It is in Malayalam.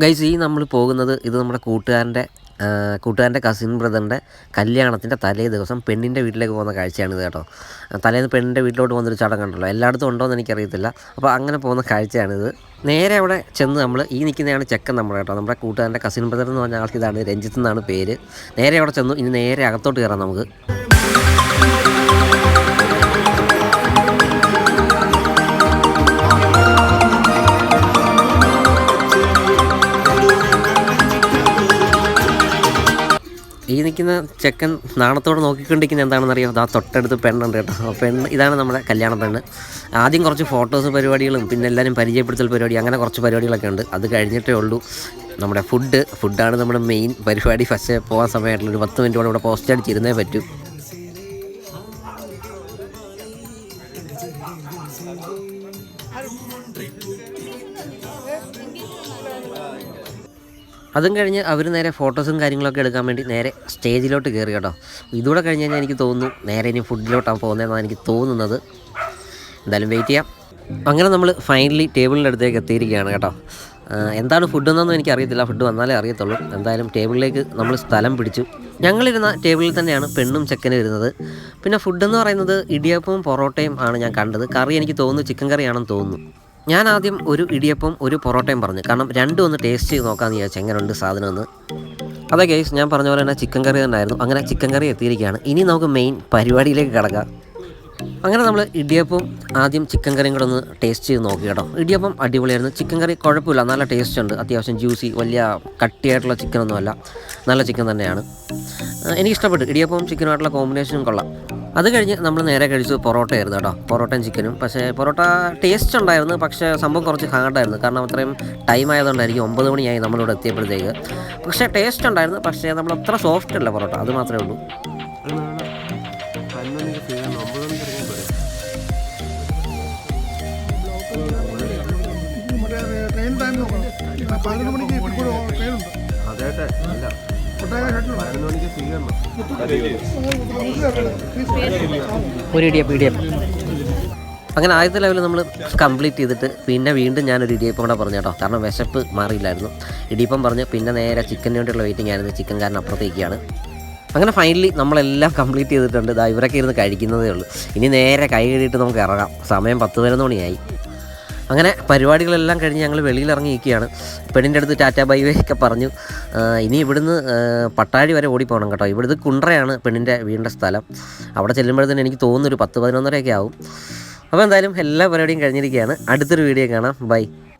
ഗൈസ് ഈ നമ്മൾ പോകുന്നത് ഇത് നമ്മുടെ കൂട്ടുകാരന്റെ കൂട്ടുകാരന്റെ കസിൻ ബ്രദറിന്റെ കല്യാണത്തിന്റെ തലേ ദിവസം പെണ്ണിന്റെ വീട്ടിലേക്ക് പോകുന്ന കാഴ്ചയാണിത് കേട്ടോ. തലേന്ന് പെണ്ണിന്റെ വീട്ടിലോട്ട് പോകുന്നൊരു ചടങ്ങുണ്ടല്ലോ എല്ലായിടത്തും ഉണ്ടോ എന്ന് എനിക്കറിയത്തില്ല. അപ്പോൾ അങ്ങനെ പോകുന്ന കാഴ്ചയാണിത്. നേരെ അവിടെ ചെന്ന് നമ്മൾ ഈ നിൽക്കുന്നതാണ് ചെക്കൻ നമ്മൾ കേട്ടോ. നമ്മുടെ കൂട്ടുകാരന്റെ കസിൻ ബ്രദർ എന്ന് പറഞ്ഞ ആൾക്ക് ഇതാണ് രഞ്ജിത്ത് എന്നാണ് പേര്. നേരെ അവിടെ ചെന്നു. ഇനി നേരെ അകത്തോട്ട് കയറാം നമുക്ക്. ഈ നിൽക്കുന്ന ചെക്കൻ നാണത്തോടെ നോക്കിക്കൊണ്ടിരിക്കുന്ന എന്താണെന്ന് അറിയാം അതാ തൊട്ടടുത്ത് പെണ്ണുണ്ട് കേട്ടോ. ആ പെണ്ണ് ഇതാണ് നമ്മുടെ കല്യാണ പെണ്ണ്. ആദ്യം കുറച്ച് ഫോട്ടോസ് പരിപാടികളും പിന്നെ എല്ലാവരും പരിചയപ്പെടുത്തൽ പരിപാടി അങ്ങനെ കുറച്ച് പരിപാടികളൊക്കെ ഉണ്ട്. അത് കഴിഞ്ഞിട്ടേ ഉള്ളൂ നമ്മുടെ ഫുഡ്. ഫുഡാണ് നമ്മുടെ മെയിൻ പരിപാടി. ഫസ്റ്റ് പോകാൻ സമയമായിട്ടുള്ള ഒരു പത്ത് മിനിറ്റ് കൂടെ ഇവിടെ പോസ്റ്റ് അടിച്ചിരുന്നേ പറ്റൂ. അതും കഴിഞ്ഞ് അവർ നേരെ ഫോട്ടോസും കാര്യങ്ങളൊക്കെ എടുക്കാൻ വേണ്ടി നേരെ സ്റ്റേജിലോട്ട് കയറി കേട്ടോ. ഇതുകൂടെ കഴിഞ്ഞ് കഴിഞ്ഞാൽ എനിക്ക് തോന്നുന്നു നേരെ ഇനി ഫുഡിലോട്ടാണ് പോകുന്നതെന്നാണ് എനിക്ക് തോന്നുന്നത്. എന്തായാലും വെയിറ്റ് ചെയ്യാം. അങ്ങനെ നമ്മൾ ഫൈനലി ടേബിളിന്റെ അടുത്തേക്ക് എത്തിയിരിക്കുകയാണ് കേട്ടോ. എന്താണ് ഫുഡ് എന്നൊന്നും എനിക്കറിയത്തില്ല ഫുഡ് വന്നാലേ അറിയത്തുള്ളൂ. എന്തായാലും ടേബിളിലേക്ക് നമ്മൾ സ്ഥലം പിടിച്ചു. ഞങ്ങളിരുന്ന ടേബിളിൽ തന്നെയാണ് പെണ്ണും ചെക്കനും ഇരുന്നത്. പിന്നെ ഫുഡെന്ന് പറയുന്നത് ഇടിയപ്പവും പൊറോട്ടയും ആണ് ഞാൻ കണ്ടത്. കറി എനിക്ക് തോന്നുന്നു ചിക്കൻ കറിയാണെന്ന് തോന്നുന്നു. ഞാൻ ആദ്യം ഒരു ഇടിയപ്പം ഒരു പൊറോട്ടയും പറഞ്ഞു. കാരണം രണ്ടും ഒന്ന് ടേസ്റ്റ് ചെയ്ത് നോക്കാമെന്ന് വിചാരിച്ചു എങ്ങനെയുണ്ട് സാധനം എന്ന് അതെ ഗൈസ് ഞാൻ പറഞ്ഞ പോലെ തന്നെ ചിക്കൻ കറി തന്നെയായിരുന്നു. അങ്ങനെ ചിക്കൻ കറി എത്തിയിരിക്കുകയാണ്. ഇനി നമുക്ക് മെയിൻ പരിപാടിയിലേക്ക് കിടക്കാം. അങ്ങനെ നമ്മൾ ഇടിയപ്പം ആദ്യം ചിക്കൻ കറിയും കൂടെ ഒന്ന് ടേസ്റ്റ് ചെയ്ത് നോക്കി കേട്ടോ. ഇടിയപ്പം അടിപൊളിയായിരുന്നു. ചിക്കൻ കറി കുഴപ്പമില്ല. നല്ല ടേസ്റ്റ് ഉണ്ട്. അത്യാവശ്യം ജ്യൂസി വലിയ കട്ടിയായിട്ടുള്ള ചിക്കനൊന്നുമല്ല നല്ല ചിക്കൻ തന്നെയാണ്. എനിക്കിഷ്ടപ്പെട്ടു. ഇടിയപ്പവും ചിക്കനുമായിട്ടുള്ള കോമ്പിനേഷനും കൊള്ളാം. അത് കഴിഞ്ഞ് നമ്മൾ നേരെ കഴിച്ചു പൊറോട്ടയായിരുന്നു കേട്ടോ. പൊറോട്ടയും ചിക്കനും പക്ഷേ പൊറോട്ട ടേസ്റ്റ് ഉണ്ടായിരുന്നു. പക്ഷേ സംഭവം കുറച്ച് ഹാർഡായിരുന്നു. കാരണം അത്രയും ടൈം ആയതുകൊണ്ടായിരിക്കും ഒമ്പത് മണിയായി നമ്മളിവിടെ എത്തിയപ്പോഴത്തേക്ക്. പക്ഷേ ടേസ്റ്റ് ഉണ്ടായിരുന്നു. പക്ഷേ നമ്മൾ അത്ര സോഫ്റ്റ് അല്ല പൊറോട്ട. അത് മാത്രമേ ഉള്ളൂ. അതെ ടൈം നോക്കണം പതിനൊന്ന് മണിക്ക് ഇപ്പോൾ ട്രെയിൻ ഉണ്ട് ഒരു ഇടിയപ്പം ഇടിയപ്പം. അങ്ങനെ ആദ്യത്തെ ലെവൽ നമ്മൾ കംപ്ലീറ്റ് ചെയ്തിട്ട് പിന്നെ വീണ്ടും ഞാനൊരു ഇടിയപ്പം കൂടെ പറഞ്ഞു കേട്ടോ. കാരണം വിശപ്പ് മാറിയില്ലായിരുന്നു. ഇടിയപ്പം പറഞ്ഞ് പിന്നെ നേരെ ചിക്കന് വേണ്ടിയുള്ള വെയിറ്റിംഗ് ആയിരുന്നു. ചിക്കൻ കാരണം അപ്പുറത്തേക്കാണ്. അങ്ങനെ ഫൈനലി നമ്മളെല്ലാം കംപ്ലീറ്റ് ചെയ്തിട്ടുണ്ട്. ഇതാ ഇവരൊക്കെ ഇരുന്ന് കഴിക്കുന്നതേ ഉള്ളൂ. ഇനി നേരെ കൈ കഴുകിയിട്ട് നമുക്ക് ഇറങ്ങാം. സമയം പത്ത് പതിനൊന്ന് മണിയായി. അങ്ങനെ പരിപാടികളെല്ലാം കഴിഞ്ഞ് ഞങ്ങൾ വെളിയിലിറങ്ങി നിൽക്കുകയാണ് പെണ്ണിന്റെ അടുത്ത് ടാറ്റ ബൈ വേ ഒക്കെ പറഞ്ഞു ഇനി ഇവിടുന്ന് പട്ടാഴി വരെ ഓടിപ്പോകണം കേട്ടോ. ഇവിടുന്ന് കുണ്ടറയാണ് പെണ്ണിന്റെ വീടിന്റെ സ്ഥലം. അവിടെ ചെല്ലുമ്പോഴത്തേന് എനിക്ക് തോന്നുന്നൊരു പത്ത് പതിനൊന്നരയൊക്കെ ആവും. അപ്പോൾ എന്തായാലും എല്ലാ പരിപാടിയും കഴിഞ്ഞിരിക്കുകയാണ്. അടുത്തൊരു വീഡിയോ കാണാം. ബൈ.